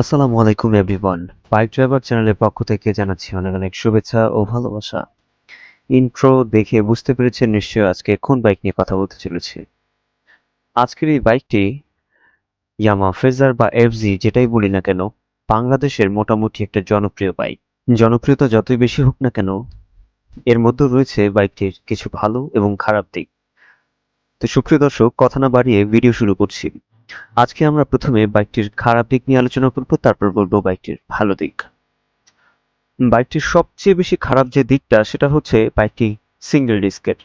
আসসালামু আলাইকুম, everyone. Bike driver চ্যানেলের পক্ষ থেকে জানাচ্ছি অনেক অনেক শুভেচ্ছা ও ভালোবাসা। ইন্ট্রো দেখে বুঝতে পেরেছেন নিশ্চয়ই আজকে কোন বাইক নিয়ে কথা বলতে চলেছি। আজকের এই বাইকটি ইয়ামা ফেজার বা এফজি যেটাই বলি না কেন, বাংলাদেশের মোটামুটি একটা জনপ্রিয় বাইক। জনপ্রিয়তা যতই বেশি হোক না কেন, এর মধ্যে রয়েছে বাইকটির কিছু ভালো এবং খারাপ দিক। তো সুপ্রিয় দর্শক, কথা না বাড়িয়ে ভিডিও শুরু করছি। আজকে আমরা প্রথমে বাইকটির খারাপ দিক নিয়ে আলোচনা করব, তারপর বলব বাইকটির ভালো দিক। বাইকটির সবচেয়ে বেশি খারাপ যে দিকটা, সেটা হচ্ছে বাইকটি সিঙ্গেল ডিস্কের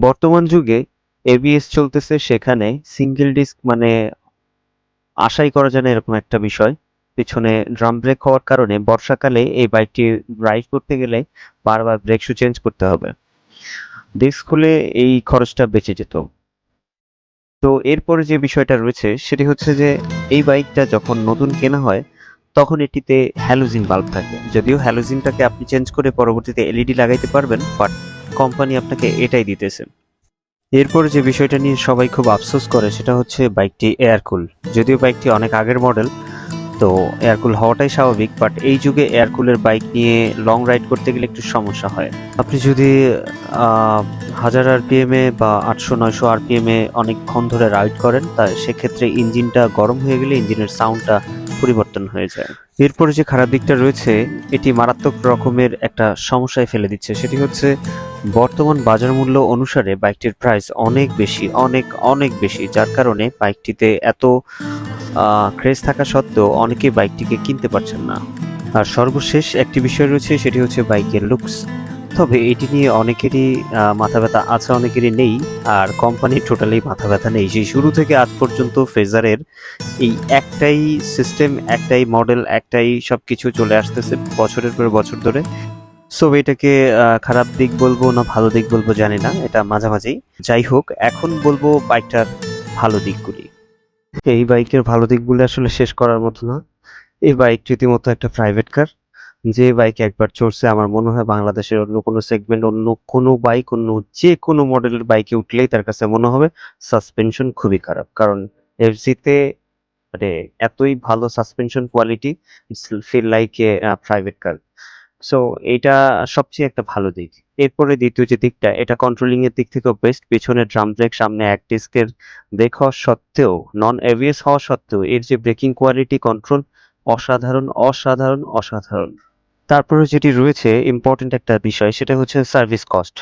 বর্তমান যুগে এবিএস চলতেছে, সেখানে সিঙ্গেল ডিস্ক মানে আশাই করা যায় না এরকম একটা বিষয়। পিছনে ড্রাম ব্রেক হওয়ার কারণে বর্ষাকালে এই বাইকটি রাইড করতে গেলে বারবার ব্রেক শু চেঞ্জ করতে হবে। ডিস্ক খুলে এই খরচটা বেঁচে যেত। তো এরপরে যে বিষয়টা রয়েছে, সেটি হচ্ছে যে এই বাইকটা যখন নতুন কেনা হয়, তখন এটিতে হ্যালোজিন বাল্ব থাকে। যদিও হ্যালোজিনটাকে আপনি চেঞ্জ করে পরবর্তীতে এলইডি লাগাইতে পারবেন, বাট কোম্পানি আপনাকে এটাই দিতেছে। এরপর যে বিষয়টা নিয়ে সবাই খুব আফসোস করে, সেটা হচ্ছে বাইকটি এয়ারকুল। যদিও বাইকটি অনেক আগের মডেল তো এয়ারকুল হওয়াটাই স্বাভাবিক বাট এই যুগে এয়ারকুলের বাইক নিয়ে লং রাইড করতে গেলে একটু সমস্যা হয়। আপনি যদি হাজার আরপিএম বা আটশো, নয়শো আরপিএম অনেকক্ষণ ধরে রাইড করেন, তা সেক্ষেত্রে ইঞ্জিনটা গরম হয়ে গেলে ইঞ্জিনের সাউন্ডটা পরিবর্তন হয়ে যায়। এরপরে যে খারাপ দিকটা রয়েছে, এটি মারাত্মক রকমের একটা সমস্যায় ফেলে দিচ্ছে। সেটি হচ্ছে, বর্তমান বাজার মূল্য অনুসারে বাইকটির প্রাইস অনেক বেশি, অনেক অনেক বেশি। যার কারণে বাইকটিতে এত ক্রেজ থাকা সত্ত্বেও অনেকেই বাইকটিকে কিনতে পারছেন না। আর সর্বশেষ একটি বিষয় রয়েছে, সেটি হচ্ছে বাইকের লুকস তবে এটি নিয়ে অনেকেরই মাথা ব্যথা আছে, অনেকেরই নেই, আর কোম্পানির টোটালি মাথা ব্যথা নেই। সেই শুরু থেকে আজ পর্যন্ত ফেজারের এই একটাই সিস্টেম একটাই মডেল একটাই সবকিছু চলে আসতেছে বছরের পর বছর ধরে। সো এটাকে খারাপ দিক বলব না ভালো দিক বলব জানি না, এটা মাঝামাঝি। যাই হোক, এখন বলব বাইকটার ভালো দিকগুলি। এই বাইকের ভালো দিকগুলো আসলে শেষ করার মতো না। এই বাইক রীতিমতো একটা প্রাইভেট কার যে বাইক একবার চড়ছে, আমার মনে হয় বাংলাদেশের অন্য কোনো সেগমেন্ট অন্য কোনো বাইক, অন্য যে কোনো মডেলের বাইকে উঠলেই তার কাছে মনে হবে সাসপেনশন খুবই খারাপ। কারণ এফজিতে মানে এতই ভালো suspension quality feel like a private car so এটা সবচেয়ে একটা ভালো দিক। এরপরে দ্বিতীয় যে দিকটা, এটা কন্ট্রোলিং এর দিক থেকেও বেস্ট পেছনে ড্রাম ব্রেক সামনে এক ডিস্কের ব্রেক হওয়া সত্ত্বেও নন এভিএস হওয়া সত্ত্বেও, এর যে ব্রেকিং কোয়ালিটি কন্ট্রোল অসাধারণ অসাধারণ অসাধারণ। তারপরে যেটি রয়েছে ইম্পর্টেন্ট একটা বিষয়, সেটা হচ্ছে সার্ভিস কস্ট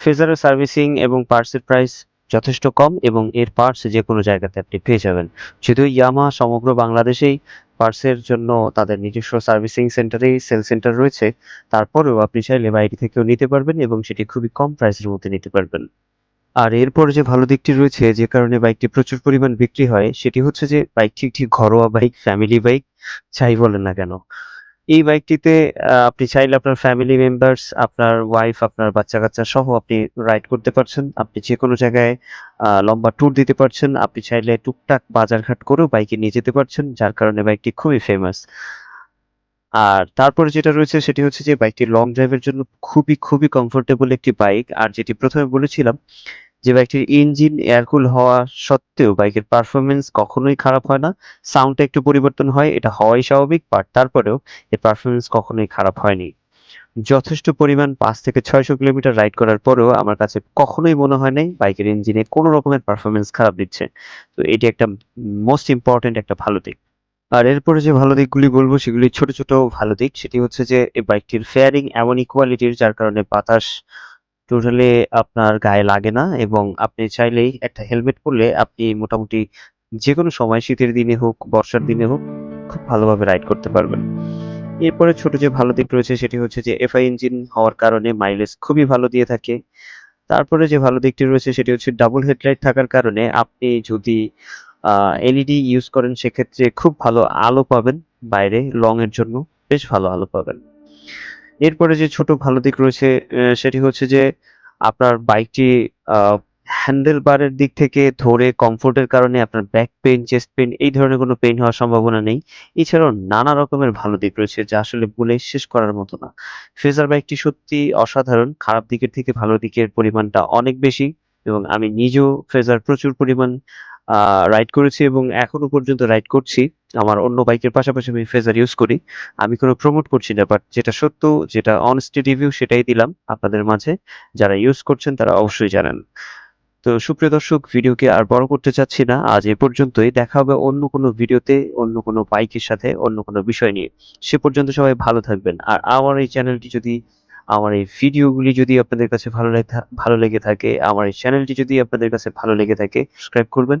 ফেজারের সার্ভিসিং এবং পার্টসের প্রাইস যথেষ্ট কম এবং এর পার্টস যে কোনো জায়গাতে আপনি পেয়ে যাবেন। যদিও ইয়ামা সমগ্র বাংলাদেশেই পার্টসের জন্য তাদের নিজস্ব সার্ভিসিং সেন্টারে সেল সেন্টার রয়েছে, তারপরেও আপনি চাইলে বাইরে থেকেও নিতে পারবেন এবং সেটি খুবই কম প্রাইসের মধ্যে নিতে পারবেন। আর এরপর যে ভালো দিকটি রয়েছে, যে কারণে বাইকটি প্রচুর পরিমাণ বিক্রি হয়, সেটি হচ্ছে যে বাইকটি একটি ঘরোয়া বাইক ফ্যামিলি বাইক চাই বলেন না কেন। এই বাইকটিতে আপনি চাইলে আপনার ফ্যামিলি মেম্বার্স আপনার ওয়াইফ আপনার বাচ্চা কাচ্চা সহ আপনি রাইড করতে পারছেন। আপনি যে কোনো জায়গায় লম্বা ট্যুর দিতে পারছেন। আপনি চাইলে টুকটাক বাজারঘাট করেও বাইকে নিয়ে যেতে পারছেন, যার কারণে বাইকটি খুবই ফেমাস আর তারপরে যেটা রয়েছে, সেটি হচ্ছে যে বাইকটি লং ড্রাইভের জন্য খুবই খুবই কমফোর্টেবল একটি বাইক আর যেটি প্রথমে বলেছিলাম যে বাইকটির ইঞ্জিন এয়ারকুল হওয়া সত্ত্বেও বাইকের পারফরমেন্স কখনোই খারাপ হয় না সাউন্ডটা একটু পরিবর্তন হয়, এটা হওয়াই স্বাভাবিক বাট তারপরেও এর পারফরমেন্স কখনোই খারাপ হয়নি। যথেষ্ট পরিমাণ পাঁচ থেকে ছয়শো কিলোমিটার রাইড করার পরেও আমার কাছে কখনোই মনে হয় নাই বাইকের ইঞ্জিনে কোনো রকমের পারফরমেন্স খারাপ দিচ্ছে। তো এটি একটা মোস্ট ইম্পর্টেন্ট একটা ভালো দিক। আর এরপরে যে ভালো দিকগুলি বলব, সেগুলি ছোট ছোট ভালো দিক। সেটি হচ্ছে যে, এই বাইকটির ফেয়ারিং এমন ইকুয়ালিটির যার কারণে বাতাস টোটালি আপনার গায়ে লাগে না এবং আপনি চাইলেই একটা হেলমেট পরলে আপনি মোটামুটি যে কোনো সময়, শীতের দিনে হোক, বর্ষার দিনে হোক, খুব ভালোভাবে রাইড করতে পারবেন। এরপরে ছোট যে ভালো দিক রয়েছে সেটি হচ্ছে যে এফআই ইঞ্জিন হওয়ার কারণে মাইলেজ খুবই ভালো দিয়ে থাকে। তারপরে যে ভালো দিকটি রয়েছে সেটি হচ্ছে ডাবল হেডলাইট থাকার কারণে আপনি যদি এলইডি ইউজ করেন সেক্ষেত্রে খুব ভালো আলো পাবেন বাইরে লং এর জন্য বেশ ভালো আলো পাবেন। এরপরে যে ছোট ভালো দিক রয়েছে সেটি হচ্ছে যে আপনার বাইকটি হ্যান্ডেল বারের দিক থেকে ধরে কমফোর্টের কারণে আপনার ব্যাক পেইন চেস্ট পেইন এই ধরনের কোনো পেইন হওয়ার সম্ভাবনা নেই। এছাড়াও নানা রকমের ভালো দিক রয়েছে যা আসলে বলে শেষ করার মতো না। ফেজার বাইকটি সত্যি অসাধারণ, খারাপ দিকের থেকে ভালো দিকের পরিমাণটা অনেক বেশি এবং আমি নিজেও ফেজার প্রচুর পরিমাণ রাইড করেছি এবং এখনও পর্যন্ত রাইড করছি। আমার অন্য বাইকের পাশাপাশি আমি ফেজার ইউজ করি। আমি কোনো প্রমোট করছি না বাট যেটা সত্য, যেটা অনেস্টি রিভিউ সেটাই দিলাম আপনাদের মাঝে। যারা ইউজ করছেন তারা অবশ্যই জানেন। তো সুপ্রিয় দর্শক, ভিডিওকে আর বড় করতে চাচ্ছি না। আজ এ পর্যন্তই। দেখা হবে অন্য কোনো ভিডিওতে, অন্য কোনো বাইকের সাথে, অন্য কোনো বিষয় নিয়ে। সে পর্যন্ত সবাই ভালো থাকবেন। আর আমার এই চ্যানেলটি যদি, আমার এই ভিডিওগুলি যদি আপনাদের কাছে ভালো লেগে ভালো লেগে থাকে, আমার এই চ্যানেলটি যদি আপনাদের কাছে ভালো লেগে থাকে সাবস্ক্রাইব করবেন।